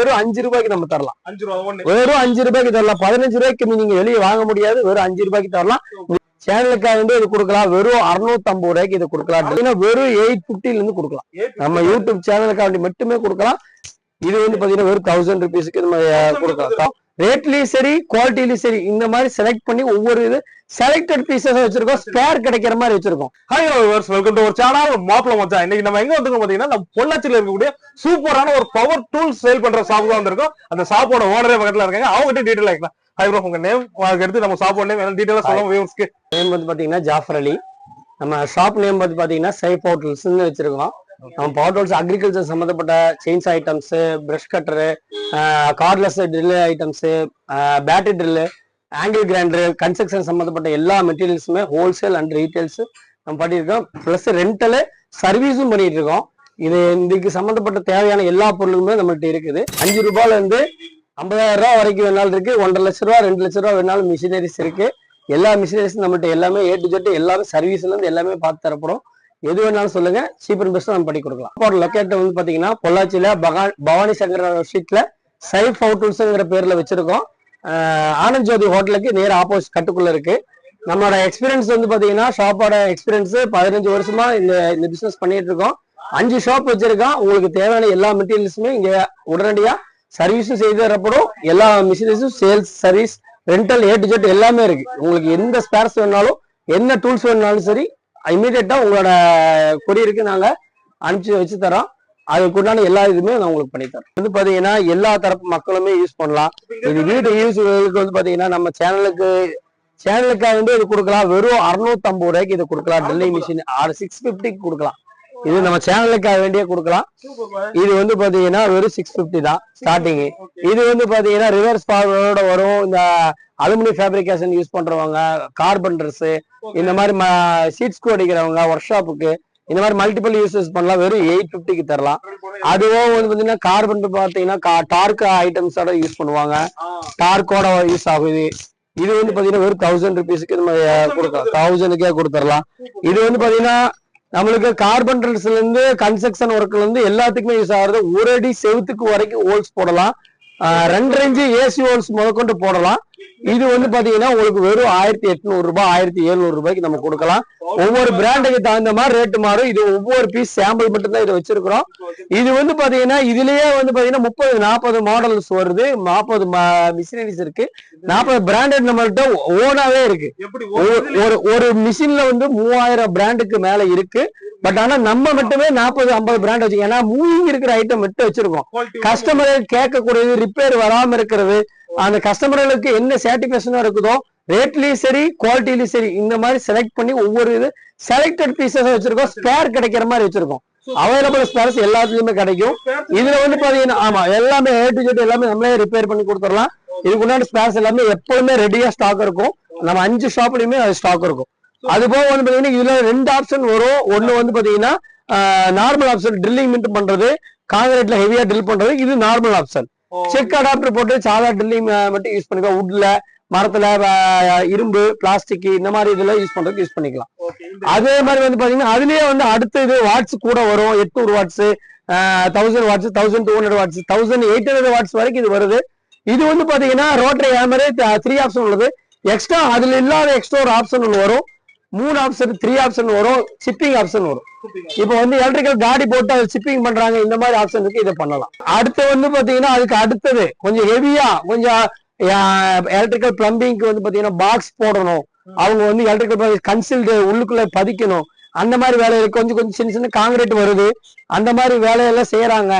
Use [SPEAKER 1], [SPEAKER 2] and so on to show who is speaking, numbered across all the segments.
[SPEAKER 1] வெறும் அஞ்சு ரூபாய்க்கு நம்ம தரலாம்.
[SPEAKER 2] அஞ்சு
[SPEAKER 1] வெறும் அஞ்சு ரூபாய்க்கு தரலாம். பதினஞ்சு ரூபாய்க்கு நீங்க வெளியே வாங்க முடியாது. வெறும் அஞ்சு ரூபாய்க்கு தரலாம். சேனலுக்காக வந்து இது கொடுக்கலாம். வெறும் 650 ஐம்பது ரூபாய்க்கு இது கொடுக்கலாம். வெறும் எயிட் பிப்டில இருந்து கொடுக்கலாம். நம்ம யூடியூப் சேனலுக்காண்டி மட்டுமே கொடுக்கலாம். இது வந்து பாத்தீங்கன்னா வெறும் தௌசண்ட் ருபீஸ்க்கு நம்ம கொடுக்கலாம். ரேட்லயும் சரி குவாலிட்டிலயும் சரி இந்த மாதிரி செலக்ட் பண்ணி ஒவ்வொரு இது செலக்டட் பீசஸ் வச்சிருக்கோம் ஸ்பேர் கிடைக்கிற மாதிரி வச்சிருக்கோம்.
[SPEAKER 2] ஹாய் வியூவர்ஸ் வெல்கம் டு ஒரு சேனல் மாப்பிள மச்சான். இன்னைக்கு நம்ம எங்க வந்திருக்கோம் பாத்தீங்கன்னா நம்ம பொள்ளாச்சியில இருக்கக்கூடிய சூப்பரான ஒரு பவர் டூல்ஸ் சேல் பண்ற ஷாப் தான் வந்திருக்கோம். அந்த ஷாப்போட ஓனரே பக்கத்துல இருக்காங்க. அவங்க கிட்ட டீடைல் ஆகிக்கலாம் ஹாய் ப்ரோ உங்க நேம் எடுத்து நம்ம ஷாப்போட நேம் எல்லாம் டீடைலா சொல்லுவோம் வியூவர்ஸ்க்கு
[SPEAKER 1] நேம் வந்து பாத்தீங்கன்னா ஜாஃபர் அலி நம்ம ஷாப் நேம் வந்து பாத்தீங்கன்னா சைஃப் ஹோட்டல்ஸ்னு வச்சிருக்கோம். நம்ம பவர் டூல்ஸ் அக்ரிகல்ச்சர் சம்மந்தப்பட்ட chains items brush cutter cordless drill items battery drill angle grinder construction சம்மந்தப்பட்ட எல்லா மெட்டீரியல்ஸுமே ஹோல்சேல் அண்ட் ரீட்டைல்ஸ் நம்ம பண்ணியிருக்கோம். ப்ளஸ் ரெண்டலு சர்வீஸும் பண்ணிட்டு இருக்கோம் இது இதுக்கு சம்மந்தப்பட்ட தேவையான எல்லா பொருளுமே நம்மள்ட்ட இருக்குது. அஞ்சு ரூபாயில இருந்து ஐம்பதாயிரம் ரூபா வரைக்கும் வேணாலும் இருக்கு. ஒன்றரை லட்ச ரூபா ரெண்டு லட்ச ரூபா வேணாலும் மிஷினரிஸ் இருக்கு. எல்லா மிஷினரிஸும் நம்மள்ட்ட எல்லாமே ஏ டு ஜெட் எல்லாமே சர்வீஸ்ல இருந்து எல்லாமே பார்த்து தரப்படும். எது வேணாலும் சொல்லுங்க. சீப் அண்ட் பெஸ்ட் நம்ம பண்ணி கொடுக்கலாம். இப்போ லொக்கேட் வந்து பாத்தீங்கன்னா பொள்ளாச்சியில பவானி சங்கர ஸ்ட்ரீட்ல சைஃப் ஹோட்டல்ஸ்ங்கிற பேர்ல வச்சிருக்கோம். ஆனந்த் ஜோதி ஹோட்டலுக்கு நேர் ஆப்போசிட் கட்டுக்குள்ள இருக்கு. நம்மளோட எக்ஸ்பீரியன்ஸ் வந்து பாத்தீங்கன்னா ஷாப்போட எக்ஸ்பீரியன்ஸ் பதினஞ்சு வருஷமா இந்த இந்த பிசினஸ் பண்ணிட்டு இருக்கோம். அஞ்சு ஷாப் வச்சிருக்கோம். உங்களுக்கு தேவையான எல்லா மெட்டீரியல்ஸுமே இங்க உடனடியா சர்வீஸும் செய்து தரப்படும். எல்லா மிஷினரிஸும் sales service rental A to Z எல்லாமே இருக்கு. உங்களுக்கு எந்த ஸ்பேர்ஸ் வேணாலும் என்ன டூல்ஸ் வேணாலும் சரி இமீடியட்டா உங்களோட கொரியருக்கு நாங்க அனுப்பிச்சு வச்சு தரோம். அதுக்குண்டான எல்லா இதுவுமே நான் உங்களுக்கு பண்ணி தரோம் வந்து பாத்தீங்கன்னா எல்லா தரப்பு மக்களுமே யூஸ் பண்ணலாம். இது வீட்டு யூஸ் வந்து பாத்தீங்கன்னா நம்ம சேனலுக்கு சேனலுக்காக வந்து இது கொடுக்கலாம். வெறும் 650 ஐம்பது ரூபாய்க்கு இது கொடுக்கலாம். டெல்லி மிஷின் ஆறு சிக்ஸ் பிப்டிக்கு கொடுக்கலாம். இது நம்ம சேனலுக்காக வேண்டிய கொடுக்கலாம். இது வந்து பாத்தீங்கன்னா வெறும் சிக்ஸ் பிப்டி தான் ஸ்டார்டிங் இது வந்து பாத்தீங்கன்னா ரிவர்ஸ் ஃபார்வர்டோட வரும். இந்த அலுமினியம் ஃபேப்ரிகேஷன் யூஸ் பண்றவங்க கார்பெண்டர்ஸ் இந்த மாதிரி சீட்ஸ்க்கு அடிக்கிறவங்க ஒர்க் ஷாப்புக்கு இந்த மாதிரி மல்டிபிள் யூசஸ் பண்ணலாம். வெறும் எயிட் பிப்டிக்கு தரலாம். அதுவும் வந்து பாத்தீங்கன்னா கார்பன் பாத்தீங்கன்னா டார்க் ஐட்டம்ஸோட யூஸ் பண்ணுவாங்க. டார்க்கோட யூஸ் ஆகுது. இது வந்து பாத்தீங்கன்னா வெறும் தௌசண்ட் ருபீஸ்க்கு நம்ம கொடுக்கலாம். தௌசண்ட்க்கே கொடுத்துடலாம் இது வந்து பாத்தீங்கன்னா நம்மளுக்கு கார்பன்டர்ஸ்ல இருந்து கன்ஸ்ட்ரக்ஷன் ஒர்க்ல இருந்து எல்லாத்துக்குமே யூஸ் ஆகுறது ஒரு அடி செவத்துக்கு வரைக்கும் ஹோல்ஸ் போடலாம். ஆஹ், ரெண்டரை இன்ச்சு ஏசி ஹோல்ஸ் முதற்கொண்டு போடலாம். இது வந்து பாத்தீங்கன்னா உங்களுக்கு வெறும் ஆயிரத்தி எட்நூறு ரூபாய் ஆயிரத்தி எழுநூறு ரூபாய்க்கு நம்ம கொடுக்கலாம். ஒவ்வொரு பிராண்டுக்கு தகுந்த மாதிரி ரேட்டு மாறும். இது ஒவ்வொரு பீஸ் சாம்பிள் மட்டும் தான் இதை வச்சிருக்கிறோம். இது வந்து பாத்தீங்கன்னா இதுலயே வந்து பாத்தீங்கன்னா முப்பது நாற்பது மாடல்ஸ் வருது. நாற்பது மிஷினரிஸ் இருக்கு. நாற்பது பிராண்டட் நம்மள்ட்ட ஓனாவே இருக்கு. ஒரு ஒரு மிஷின்ல வந்து மூவாயிரம் பிராண்டுக்கு மேல இருக்கு. பட் ஆனா நம்ம மட்டுமே நாற்பது ஐம்பது பிராண்ட் வச்சு ஏன்னா மூவிங் இருக்கிற ஐட்டம் மட்டும் வச்சிருக்கோம். கஸ்டமர் கேட்கக்கூடியது ரிப்பேர் வராம இருக்கிறது. அந்த கஸ்டமர்களுக்கு என்ன சாட்டிஸ்பேஷனா இருக்குதோ ரேட்லயும் சரி குவாலிட்டிலயும் சரி இந்த மாதிரி செலக்ட் பண்ணி ஒவ்வொரு இது செலக்டட் பீசஸ் வச்சிருக்கோம் ஸ்பேர் கிடைக்கிற மாதிரி வச்சிருக்கோம். அவைலபிள் ஸ்பேர்ஸ் எல்லாத்துலயுமே கிடைக்கும். இதுல வந்து பாத்தீங்கன்னா ஆமா எல்லாமே ஏ டு ஜெட் எல்லாமே நம்மளே ரிப்பேர் பண்ணி கொடுத்துடலாம். இதுக்கு முன்னாடி ஸ்பேர்ஸ் எல்லாமே எப்பவுமே ரெடியா ஸ்டாக் இருக்கும். நம்ம அஞ்சு ஷாப்லயுமே அது ஸ்டாக் இருக்கும். அது போக வந்து பாத்தீங்கன்னா இதுல ரெண்டு ஆப்ஷன் வரும். ஒண்ணு வந்து பாத்தீங்கன்னா நார்மல் ஆப்ஷன் ட்ரில்லிங் மட்டும் பண்றது காங்கிரீட்ல ஹெவியா ட்ரில் பண்றது இது நார்மல் ஆப்ஷன் செக் அடாப்டர் போட்டு சாதா ட்ரில்லிங் மட்டும் யூஸ் பண்ணிக்கலாம். வுட்ல மரத்துல இரும்பு பிளாஸ்டிக் இந்த மாதிரி இதுல யூஸ் பண்றதுக்கு யூஸ் பண்ணிக்கலாம். அதே மாதிரி வந்து பாத்தீங்கன்னா அதுலயே வந்து அடுத்த இது வாட்ஸ் கூட வரும். எட்நூறு watts thousand watts thousand two hundred watts thousand eight hundred watts வரைக்கும் இது வருது. இது வந்து பாத்தீங்கன்னா ரோட்டரி ஹேமரே த்ரீ ஆப்ஷன் உள்ளது. எக்ஸ்ட்ரா அதுல இல்லாத எக்ஸ்ட்ரா ஒரு ஆப்ஷன் ஒன்று வரும். மூணு ஆப்ஷன் த்ரீ ஆப்ஷன் வரும் சிப்பிங் ஆப்ஷன் வரும். இப்போ வந்து எலக்ட்ரிக்கல் காடி போட்டு அது சிப்பிங் பண்றாங்க இந்த மாதிரி ஆப்ஷன் இருக்கு இதை பண்ணலாம். அடுத்து வந்து பாத்தீங்கன்னா அதுக்கு அடுத்தது கொஞ்சம் ஹெவியா கொஞ்சம் எலக்ட்ரிக்கல் பிளம்பிங்க்கு வந்து பாத்தீங்கன்னா பாக்ஸ் போடணும். அவங்க வந்து எலக்ட்ரிக்கல் கன்சில்டு உள்ளுக்குள்ள பதிக்கணும். அந்த மாதிரி வேலை கொஞ்சம் கொஞ்சம் சின்ன சின்ன காங்கிரீட் வருது. அந்த மாதிரி வேலையெல்லாம் செய்யறாங்க.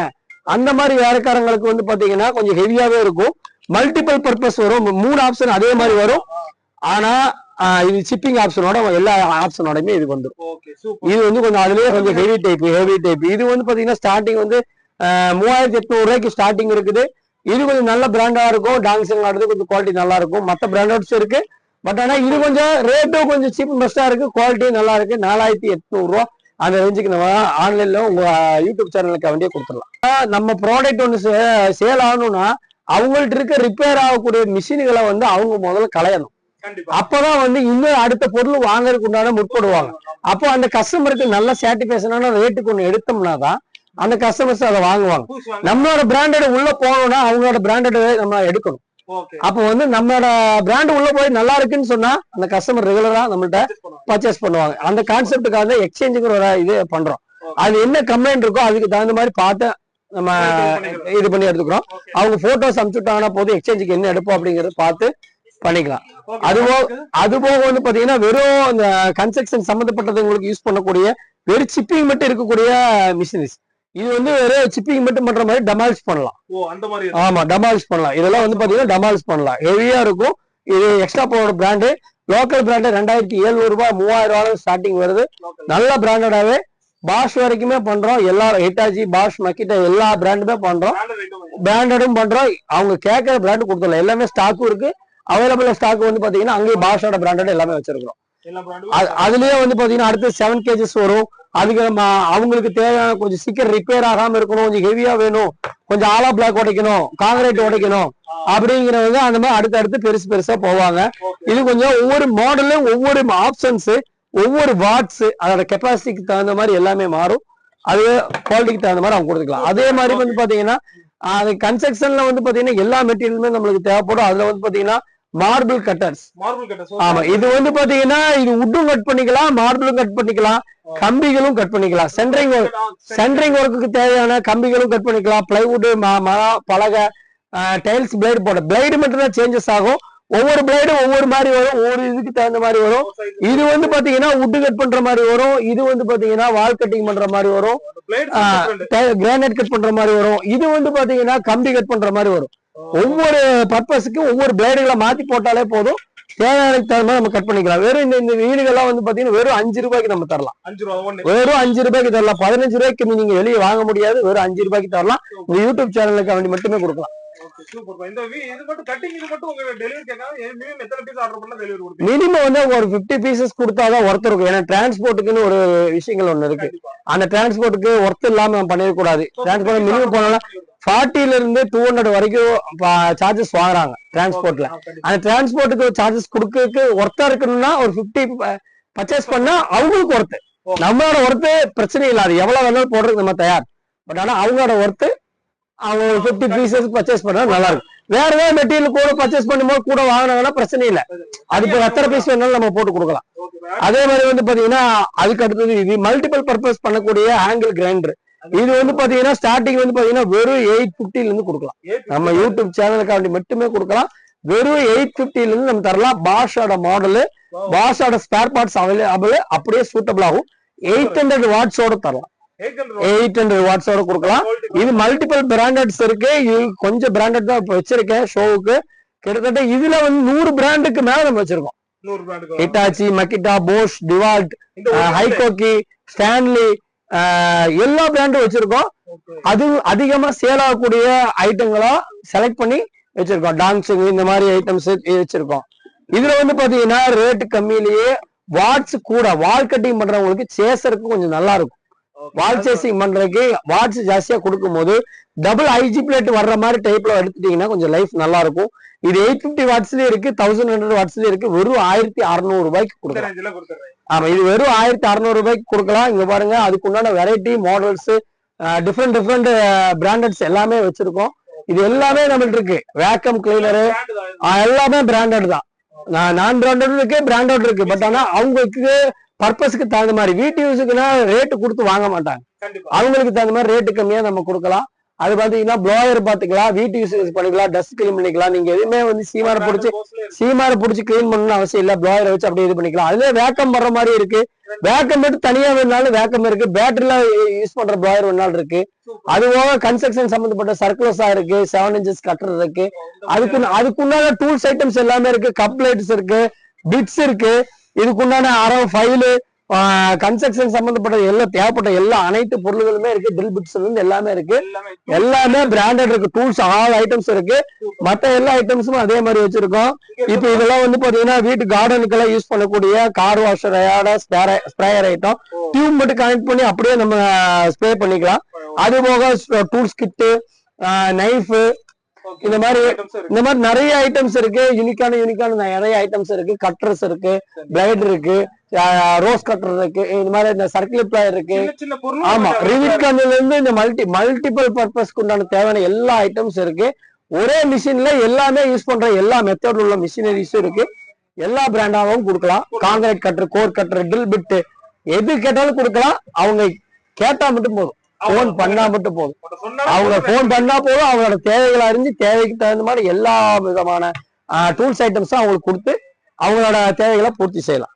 [SPEAKER 1] அந்த மாதிரி வேலைக்காரங்களுக்கு வந்து பாத்தீங்கன்னா கொஞ்சம் ஹெவியாவே இருக்கும். மல்டிபிள் பர்பஸ் வரும். மூணு ஆப்ஷன் அதே மாதிரி வரும். ஆனா இது ஷிப்பிங் ஆப்ஷனோட எல்லா ஆப்ஷனோடமே இது வந்துடும் இது வந்து கொஞ்சம் அதுலயே கொஞ்சம் ஹெவி டைப் ஹெவி டைப் இது வந்து பாத்தீங்கன்னா ஸ்டார்டிங் வந்து மூவாயிரத்தி எட்நூறு ரூபாய்க்கு ஸ்டார்டிங் இருக்குது. இது கொஞ்சம் நல்ல பிராண்டா இருக்கும். டான்சிங் ஆடுறது கொஞ்சம் குவாலிட்டி நல்லா இருக்கும். மற்ற பிராண்டட்ஸ் இருக்கு. பட் ஆனா இது கொஞ்சம் ரேட்டும் கொஞ்சம் சீப் பெஸ்டா இருக்கு. குவாலிட்டியும் நல்லா இருக்கு. நாலாயிரத்தி எட்நூறு ரூபா அந்த ரேஞ்சுக்கு நம்ம ஆன்லைன்ல உங்க யூடியூப் சேனலுக்கு வேண்டிய கொடுத்துடலாம். நம்ம ப்ராடக்ட் ஒன்று சேல் ஆகணும்னா அவங்கள்ட்ட இருக்க ரிப்பேர் ஆகக்கூடிய மிஷின்களை வந்து அவங்க முதல்ல களையணும். அப்பதான் வந்து இன்னும் அடுத்த பொருள் வாங்குறதுக்கு உண்டான முற்படுவாங்க. அப்போ அந்த கஸ்டமருக்கு நல்ல சாட்டிஸ்பேஷனான ரேட்டுக்கு ஒன்று எடுத்தோம்னா தான் அந்த கஸ்டமர்ஸ் அதை வாங்குவாங்க. நம்மளோட பிராண்டட் உள்ள போனோம்னா அவங்களோட பிராண்டட் நம்ம எடுக்கணும். அப்போ வந்து நம்மளோட பிராண்ட் உள்ள போய் நல்லா இருக்குன்னு சொன்னா அந்த கஸ்டமர் ரெகுலரா நம்மள்ட்ட பர்ச்சேஸ் பண்ணுவாங்க. அந்த கான்செப்டுக்காக தான் எக்ஸ்சேஞ்சுங்கிற ஒரு இது பண்றோம். அது என்ன கம்ப்ளைண்ட் இருக்கோ அதுக்கு தகுந்த மாதிரி பார்த்து நம்ம இது பண்ணி எடுத்துக்கிறோம். அவங்க போட்டோஸ் அனுப்பிச்சுட்டாங்கன்னா போதும் எக்ஸ்சேஞ்சுக்கு என்ன எடுப்போம் அப்படிங்கறத பார்த்து பண்ணிக்கலாம். அதுவோ அது போக வந்து பாத்தீங்கன்னா வெறும் இந்த கன்ஸ்ட்ரக்ஷன் சம்பந்தப்பட்டது உங்களுக்கு யூஸ் பண்ணக்கூடிய வெறும் சிப்பிங் மட்டும் இருக்கக்கூடிய மிஷினரிஸ் இது வந்து வெறும் சிப்பிங் மட்டும் பண்ற மாதிரி டமாலிஷ் பண்ணலாம்.
[SPEAKER 2] ஓ அந்த மாதிரி
[SPEAKER 1] ஆமா டமாலிஷ் பண்ணலாம். இதெல்லாம் வந்து பாத்தீங்கன்னா டமாலிஷ் பண்ணலாம். ஹெவியா இருக்கும். இது extra power brand local brand ரெண்டாயிரத்தி எழுநூறு ரூபாய் மூவாயிரம் ரூபாய் ஸ்டார்டிங் வருது. நல்ல பிராண்டடாவே பாஷ் வரைக்குமே பண்றோம். எல்லா ஹிட்டாச்சி பாஷ் மக்கிட்ட எல்லா பிராண்டுமே பண்றோம். பிராண்டடும் பண்றோம். அவங்க கேட்கற பிராண்ட் கொடுத்துடலாம். எல்லாமே ஸ்டாக்கும் இருக்கு. அவைலபிள் ஸ்டாக் வந்து பாத்தீங்கன்னா அங்கேயே பாஷோட பிராண்டட் எல்லாமே வச்சிருக்கிறோம். அதுலயே வந்து பாத்தீங்கன்னா அடுத்து செவன் கேஜஸ் வரும். அதுக்கு நம்ம அவங்களுக்கு தேவையான கொஞ்சம் சீக்கிரம் ரிப்பேர் ஆகாம இருக்கணும். கொஞ்சம் ஹெவியா வேணும். கொஞ்சம் ஆலா பிளாக் உடைக்கணும். காங்கிரீட் உடைக்கணும். அப்படிங்கிறவங்க அந்த மாதிரி அடுத்து அடுத்து பெருசு பெருசா போவாங்க. இது கொஞ்சம் ஒவ்வொரு மாடலும் ஒவ்வொரு ஆப்ஷன்ஸ் ஒவ்வொரு வாட்ஸ் அதோட கெப்பாசிட்டிக்கு தகுந்த மாதிரி எல்லாமே மாறும். அது குவாலிட்டிக்கு தகுந்த மாதிரி அவங்க கொடுத்துக்கலாம். அதே மாதிரி வந்து பாத்தீங்கன்னா அது கன்ஸ்ட்ரக்ஷன்ல வந்து பாத்தீங்கன்னா எல்லா மெட்டீரியலுமே நம்மளுக்கு தேவைப்படும். அதுல வந்து பாத்தீங்கன்னா மார்பிள் கட்டர்ஸ்
[SPEAKER 2] மார்பிள் கட்ட
[SPEAKER 1] ஆமா இது வந்து பாத்தீங்கன்னா இது உட்டும் கட் பண்ணிக்கலாம் மார்பிளும் கட் பண்ணிக்கலாம் கம்பிகளும் கட் பண்ணிக்கலாம். சென்ட்ரிங் சென்ட்ரிங் ஒர்க்குக்கு தேவையான கம்பிகளும் கட் பண்ணிக்கலாம். பிளைவுட் மரம் பலகை டைல்ஸ் பிளேடு போட பிளேடு மட்டும் தான் சேஞ்சஸ் ஆகும். ஒவ்வொரு பிளேடும் ஒவ்வொரு மாதிரி வரும் ஒவ்வொரு இதுக்கு தகுந்த மாதிரி வரும். இது வந்து பாத்தீங்கன்னா உட்டு கட் பண்ற மாதிரி வரும். இது வந்து பாத்தீங்கன்னா வால் கட்டிங் பண்ற மாதிரி வரும். கிரானைட் கட் பண்ற மாதிரி. வரும். இது வந்து பாத்தீங்கன்னா கம்பி கட் பண்ற மாதிரி வரும். ஒவ்வொரு பர்பஸுக்கு ஒவ்வொரு பிளேடுகளை மாத்தி போட்டாலே போதும். தேவையானதுக்கு தகுந்த நம்ம கட் பண்ணிக்கலாம். வெறும் இந்த இந்த வீடுகள்லாம் வந்து பாத்தீங்கன்னா வெறும் அஞ்சு ரூபாய்க்கு நம்ம தரலாம். வெறும் அஞ்சு ரூபாய்க்கு தரலாம். பதினஞ்சு ரூபாய்க்கு நீங்க வெளியே வாங்க முடியாது. வெறும் அஞ்சு ரூபாய்க்கு தரலாம். இந்த யூடியூப் சேனலுக்கு வேண்டி மட்டுமே கொடுக்கலாம்.
[SPEAKER 2] மினிமம்
[SPEAKER 1] வந்து ஒரு 50 பீசஸ் கொடுத்தாதான் ஒர்த் இருக்கும். ஏன்னா டிரான்ஸ்போர்ட்டுக்குன்னு ஒரு விஷயங்கள் ஒண்ணு இருக்கு. அந்த டிரான்ஸ்போர்ட்டுக்கு ஒர்த் இல்லாம பண்ணிடக்கூடாது. டிரான்ஸ்போர்ட் மினிமம் போனாலும் ஃபார்ட்டில இருந்து டூ ஹண்ட்ரட் வரைக்கும் சார்ஜஸ் வாங்குறாங்க டிரான்ஸ்போர்ட்ல அந்த டிரான்ஸ்போர்ட்டுக்கு சார்ஜஸ் கொடுக்கறதுக்கு ஒர்த்தா இருக்கணும்னா ஒரு 50 பர்ச்சேஸ் பண்ணா அவங்களுக்கு ஒர்த்து நம்மளோட ஒர்த்து பிரச்சனை இல்லை. அது எவ்வளவு வேணாலும் போடுறதுக்கு நம்ம தயார். பட் ஆனா அவங்களோட ஒர்த்து அவங்க ஒரு ஃபிஃப்டி பீசஸ் பர்ச்சேஸ் பண்ணா நல்லா இருக்கும். வேற ஏதாவது மெட்டீரியல் கூட பர்ச்சேஸ் பண்ணும்போது கூட வாங்கினாங்கன்னா பிரச்சனை இல்லை. அது இப்போ எத்தனை பீஸ் வேணாலும் நம்ம போட்டு கொடுக்கலாம். அதே மாதிரி வந்து பாத்தீங்கன்னா அதுக்கு அடுத்தது இது மல்டிபிள் பர்பஸ் பண்ணக்கூடிய ஆங்கிள் கிரைண்டர் இது வந்து பாத்தீங்கன்னா ஸ்டார்டிங் வந்து பாத்தீங்கன்னா வெறும் எயிட் பிப்டில இருந்து கொடுக்கலாம். நம்ம யூடியூப் சேனலுக்காண்டி மட்டுமே கொடுக்கலாம். வெறும் எயிட் பிப்டில இருந்து நம்ம தரலாம். பாஷோட மாடலு பாஷோட ஸ்பேர் பார்ட்ஸ் அவைலபிள் அப்படியே சூட்டபிள் ஆகும். எயிட் ஹண்ட்ரட் வாட்ஸோட தரலாம். எயிட் ஹண்ட்ரட் வாட்ஸோட கொடுக்கலாம். இது மல்டிபிள் பிராண்டட்ஸ் இருக்கு. இது கொஞ்சம் பிராண்டட் தான் இப்ப வச்சிருக்கேன் ஷோவுக்கு கிட்டத்தட்ட இதுல வந்து நூறு பிராண்டுக்கு மேல நம்ம வச்சிருக்கோம். Hitachi Makita Bosch DeWalt HiKOKI Stanley எல்லா பிராண்டும் வச்சிருக்கோம். அது அதிகமா சேல் ஆகக்கூடிய ஐட்டங்களா செலக்ட் பண்ணி வச்சிருக்கோம். டாங்ஸிங் இந்த மாதிரி ஐட்டம்ஸ் வச்சிருக்கோம். இதுல வந்து பாத்தீங்கன்னா ரேட் கம்மியிலேயே வாட்ஸ் கூட வால் கட்டிங் பண்றவங்களுக்கு சேசருக்கு கொஞ்சம் நல்லா இருக்கும். வால் சேசிங் பண்றதுக்கு வாட்ஸ் ஜாஸ்தியா கொடுக்கும் போது டபுள் ஐஜி பிளேட் வர்ற மாதிரி டைப்ல எடுத்துட்டீங்கன்னா கொஞ்சம் லைஃப் நல்லா இருக்கும். இது எயிட் பிப்டி வாட்ஸ்லயும் இருக்கு தௌசண்ட் ஹண்ட்ரட் வாட்ஸ்லயும் இருக்கு வெறும் ஆயிரத்தி அறுநூறு ரூபாய்க்கு
[SPEAKER 2] கொடுத்துறேன்
[SPEAKER 1] ஆமா இது வெறும் ஆயிரத்தி அறுநூறு ரூபாய்க்கு கொடுக்கலாம். இங்க பாருங்க அதுக்கு உண்டான variety models different different brands எல்லாமே வச்சிருக்கோம். இது எல்லாமே நம்மள்ட்ட இருக்கு. Vacuum cleaner. எல்லாமே பிராண்டட் தான். நான் பிராண்டட் இருக்கு பிராண்டட் இருக்கு. பட் ஆனா அவங்களுக்கு பர்பஸ்க்கு தகுந்த மாதிரி வீட்டு யூஸுக்குன்னா ரேட்டு கொடுத்து வாங்க மாட்டாங்க. அவங்களுக்கு தகுந்த மாதிரி ரேட்டு கம்மியா நம்ம கொடுக்கலாம். அது பாத்தீங்கன்னா ப்ளோயர் பாத்துக்கலாம் வீட்டு யூஸ் பண்ணிக்கலாம் டஸ்ட் கிளீன் பண்ணிக்கலாம். நீங்க எதுவுமே வந்து சீமாரை பிடிச்சி. சீமாரை பிடிச்சி கிளீன் பண்ணணும்னு அவசியம் இல்ல. ப்ளோயரை வச்சு அப்படியே இது பண்ணிக்கலாம். அதுல வேக்கம் பண்ற மாதிரி இருக்கு. வேக்கம் மட்டும் தனியா வேணாலும் வேக்கம் இருக்கு. பேட்டரியில யூஸ் பண்ற ப்ளோயர் வேணாலும் இருக்கு. அது போக கன்ஸ்ட்ரக்ஷன் சம்பந்தப்பட்ட சர்க்குலஸா இருக்கு. செவன் இன்ச்சஸ் கட்டர் இருக்கு. அதுக்கு அதுக்குண்டான டூல்ஸ் ஐட்டம்ஸ் எல்லாமே இருக்கு. கப் லைட்ஸ் இருக்கு. பிட்ஸ் இருக்கு. இதுக்குண்டான அறம் ஃபைலு கன்ஸ்ட்ரக்ஷன் சம்பந்தப்பட்ட எல்லாம் தேவைப்பட்ட எல்லா அனைத்து பொருள்களுமே இருக்கு. ட்ரில் பிட்ஸ் இருந்து எல்லாமே இருக்கு.
[SPEAKER 2] எல்லாமே
[SPEAKER 1] பிராண்டட் இருக்கு. டூல்ஸ் ஆல் ஐட்டம்ஸ் இருக்கு. மத்த எல்லா ஐட்டம்ஸும் அதே மாதிரி வச்சிருக்கோம். இப்போ இதெல்லாம் வந்து பாத்தீங்கன்னா வீட்டு கார்டனுக்கெல்லாம் யூஸ் பண்ணக்கூடிய கார் வாஷரோட ஸ்ப்ரேயர் ஐட்டம் டியூப் மட்டும் கனெக்ட் பண்ணி அப்படியே நம்ம ஸ்ப்ரே பண்ணிக்கலாம். அது போக டூல்ஸ் கிட்டு நைஃப் இந்த மாதிரி. இந்த மாதிரி நிறைய ஐட்டம்ஸ் இருக்கு. யூனிக்கான யூனிக்கான நிறைய ஐட்டம்ஸ் இருக்கு. கட்டர்ஸ் இருக்கு. பிளைட் இருக்கு. ரோஸ் கட்டர் இருக்கு. இந்த மாதிரி இந்த சர்க்கிள் பிளேயர் இருக்கு. ஆமா. ரிவிட் கண்ணுல இருந்து இந்த மல்டி மல்டிபிள் பர்பஸ்க்கு உண்டான தேவையான எல்லா ஐட்டம்ஸ் இருக்கு. ஒரே மிஷின்ல எல்லாமே யூஸ் பண்ற எல்லா மெத்தட்ல உள்ள மிஷினரிஸும் இருக்கு. எல்லா பிராண்டாவும் கொடுக்கலாம். Concrete cutter core cutter drill bit எது கேட்டாலும் கொடுக்கலாம். அவங்க கேட்டா மட்டும் போதும். போன் பண்ணா மட்டும் போதும். அவங்க போன் பண்ணா போதும். அவங்களோட தேவைகளை அறிஞ்சு தேவைக்கு தகுந்த மாதிரி எல்லா விதமான டூல்ஸ் ஐட்டம்ஸும் அவங்களுக்கு கொடுத்து அவங்களோட தேவைகளை பூர்த்தி செய்யலாம்.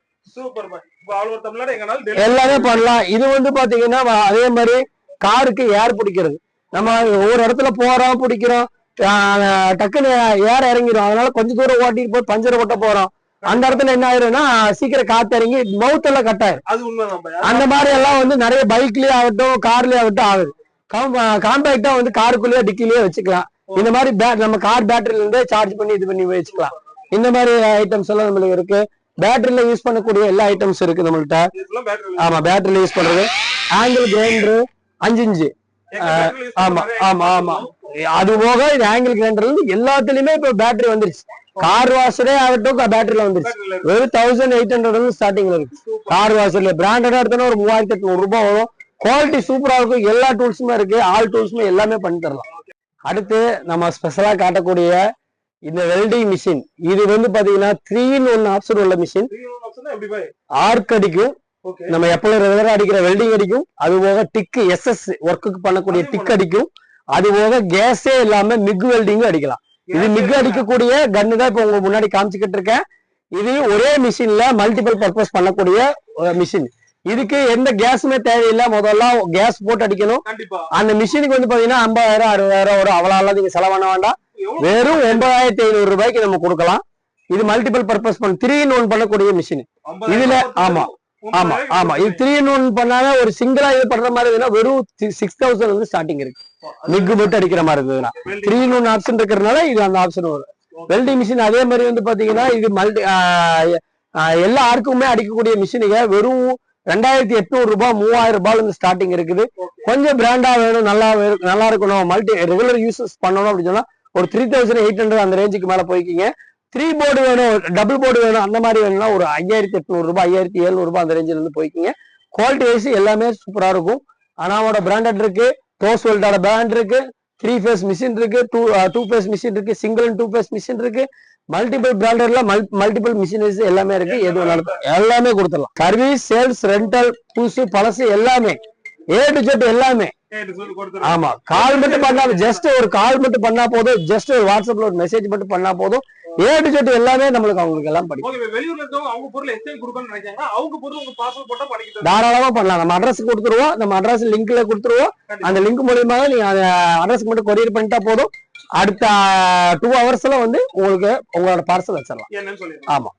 [SPEAKER 1] எல்லாமே பண்ணலாம். இது வந்து பாத்தீங்கன்னா அதே மாதிரி காருக்கு ஏர் பிடிக்கிறது. நம்ம ஒரு இடத்துல போறோம் பிடிக்கிறோம் டக்குன்னு ஏர் இறங்கிடும் அதனால கொஞ்ச தூரம் ஓட்டிட்டு போய் பஞ்சர் ஓட்ட போறோம். அந்த இடத்துல என்ன ஆயிரும்னா சீக்கிரம் காத்து இறங்கி மவுத் எல்லாம் கட் ஆயிரும். அந்த மாதிரி எல்லாம் வந்து நிறைய பைக்லயே ஆகட்டும் கார்லயே ஆகட்டும் ஆகுது. காம்பேக்டா வந்து காருக்குள்ளேயே டிக்கிலேயே வச்சுக்கலாம். இந்த மாதிரி பே- நம்ம கார் பேட்டரியில இருந்தே சார்ஜ் பண்ணி இது பண்ணி வச்சுக்கலாம். இந்த மாதிரி ஐட்டம்ஸ் எல்லாம் நம்மளுக்கு இருக்கு. பேட்டரியில யூஸ் பண்ணக்கூடிய எல்லா ஐட்டம்ஸ் இருக்கு நம்மள்ட்ட. ஆமா பேட்டரியில யூஸ் பண்றது. ஆங்கிள் கிரைண்டர் அஞ்சு
[SPEAKER 2] use
[SPEAKER 1] ஆமா ஆமா ஆமா. அது போக இது ஆங்கிள் கிரைண்டர்ல இருந்து எல்லாத்துலயுமே இப்ப பேட்டரி வந்துருச்சு. கார் வாஷரே ஆகட்டும் பேட்டரியில வந்துருச்சு. வெறும் தௌசண்ட் எயிட் ஹண்ட்ரட் ஸ்டார்டிங்ல இருக்கு. கார் வாஷர்ல பிராண்டடா எடுத்தோன்னா ஒரு மூவாயிரத்தி எட்நூறு ரூபாய் வரும். குவாலிட்டி சூப்பரா இருக்கும். எல்லா டூல்ஸுமே இருக்கு. ஆல் டூல்ஸுமே எல்லாமே பண்ணி தரலாம். அடுத்து நம்ம ஸ்பெஷலா காட்டக்கூடிய இந்த வெல்டிங் மிஷின் இது வந்து பாத்தீங்கன்னா த்ரீ இன் ஒன் ஆப்ஷன் உள்ள மிஷின்? ஆர்க் அடிக்கும். நம்ம எப்பவும் ரெகுலரா அடிக்கிற வெல்டிங் அடிக்கும். அது போக டிக்கு எஸ்எஸ் ஒர்க்குக்கு பண்ணக்கூடிய டிக் அடிக்கும். அது போக கேஸே இல்லாம மிக் வெல்டிங்கும் அடிக்கலாம். இது மிக் அடிக்கக்கூடிய கன்னு தான் இப்ப உங்க முன்னாடி காமிச்சுக்கிட்டு இருக்கேன். இது ஒரே மிஷின்ல மல்டிபிள் பர்பஸ் பண்ணக்கூடிய மிஷின் இதுக்கு எந்த கேஸுமே தேவையில்லை. முதல்ல கேஸ் போட்டு அடிக்கணும். அந்த மிஷினுக்கு வந்து பாத்தீங்கன்னா ஐம்பதாயிரம் அறுபதாயிரம் வரும். அவ்வளவு நீங்க செலவு பண்ண வேண்டாம். வெறும் ஒன்பதாயிரத்தி ஐநூறு ரூபாய்க்கு நம்ம கொடுக்கலாம். இது மல்டிபிள் பர்பஸ் பண்ண த்ரீ இன் ஒன் பண்ணக்கூடிய மிஷின் இதுல, ஆமா, ஆமா ஆமா. இது த்ரீ இன் ஒன் பண்ணாத ஒரு சிங்கிளா இது பண்ற மாதிரி இருந்ததுன்னா வெறும் சிக்ஸ் தௌசண்ட் வந்து ஸ்டார்டிங் இருக்கு. மிக்கு போட்டு அடிக்கிற மாதிரி இருந்ததுன்னா. த்ரீ இன் ஒன் ஆப்ஷன் இருக்கிறதுனால இது அந்த ஆப்ஷன் வரும். வெல்டிங் மிஷின் அதே மாதிரி வந்து பாத்தீங்கன்னா இது மல்டி எல்லா ஆர்க்குமே அடிக்கக்கூடிய மிஷினுங்க வெறும் ரெண்டாயிரத்தி எட்நூறு ரூபாய் மூவாயிரம் ரூபாய்ல இருந்து ஸ்டார்டிங் இருக்குது. கொஞ்சம் பிராண்டா வேணும் நல்லா நல்லா இருக்கணும். மல்டி ரெகுலர் யூசஸ் பண்ணணும் அப்படின்னு சொன்னா ஒரு த்ரீ தௌசண்ட் எயிட் ஹண்ட்ரட் அந்த ரேஞ்சுக்கு மேல போய்க்கிங்க. த்ரீ போர்டு வேணும் டபுள் போர்டு வேணும் அந்த மாதிரி வேணும்னா ஒரு ஐயாயிரத்தி எட்நூறு ரூபாய் ஐயாயிரத்தி எழுநூறு ரூபாய் அந்த ரேஞ்சில இருந்து போய்க்கிங்க. குவாலிட்டி வைஸ் எல்லாமே சூப்பரா இருக்கும். அனாவோட பிராண்டட் இருக்கு டோஸ் வெல்டோட பிராண்ட் இருக்கு த்ரீ ஃபேஸ் மிஷின் இருக்கு டூ டூ ஃபேஸ் மிஷின் இருக்கு சிங்கிள் டூ ஃபேஸ் மிஷின் இருக்கு. மல்டிபிள் பிராண்டட்ல மல்டிபிள் மிஷினரிஸ் எல்லாமே இருக்கு எது வேணாலும் எல்லாமே கொடுத்துடலாம். சர்வீஸ் சேல்ஸ் ரெண்டல் புதுசு பழசு எல்லாமே ஏ டு ஜெட் எல்லாமே. ஆமா கால் மட்டும் பண்ணா ஜஸ்ட் ஒரு கால் மட்டும் பண்ணா போதும். ஜஸ்ட் ஒரு வாட்ஸ்அப்ல ஒரு மெசேஜ் மட்டும் பண்ணா போதும். ஏ டு ஜெட் எல்லாமே நம்மளுக்கு அவங்களுக்கு எல்லாம் படிக்கும்.
[SPEAKER 2] வெளியூர்ல இருக்கவங்க அவங்க பொருள் எக்ஸ்சேஞ்ச் கொடுக்கணும்னு நினைச்சாங்கன்னா அவங்க பொருள் உங்க பார்சல் போட்டா பண்ணிக்கிட்டு
[SPEAKER 1] தாராளமா பண்ணலாம். நம்ம அட்ரஸ் கொடுத்துருவோம். நம்ம அட்ரஸ் லிங்க்ல கொடுத்துருவோம். அந்த லிங்க் மூலியமாக நீங்க அந்த அட்ரஸ் மட்டும் கொரியர் பண்ணிட்டா போதும். அடுத்த டூ ஹவர்ஸ்ல வந்து உங்களுக்கு உங்களோட பார்சல் வச்சிடலாம். ஆமா.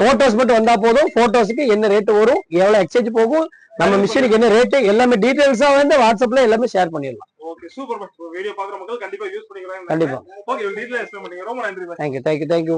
[SPEAKER 1] போட்டோஸ் மட்டும் வந்தா போதும். போட்டோஸ்க்கு என்ன ரேட் வரும் எவ்வளவு எக்ஸ்சேஞ்ச் போகும் நம்ம மிஷினுக்கு என்ன ரேட்டு எல்லாமே டீடைல்ஸா வந்து வாட்ஸ்அப்ல எல்லாமே ஷேர் பண்ணிடலாம்.
[SPEAKER 2] ஓகே சூப்பர் வீடியோ பாக்குற மக்கள் கண்டிப்பா யூஸ் பண்ணிக்கலாம்.
[SPEAKER 1] கண்டிப்பா.
[SPEAKER 2] ஓகே டீடைல் எக்ஸ்பிளைன் பண்ணீங்க ரொம்ப நன்றி
[SPEAKER 1] தேங்க்யூ தேங்க்யூ தேங்க்யூ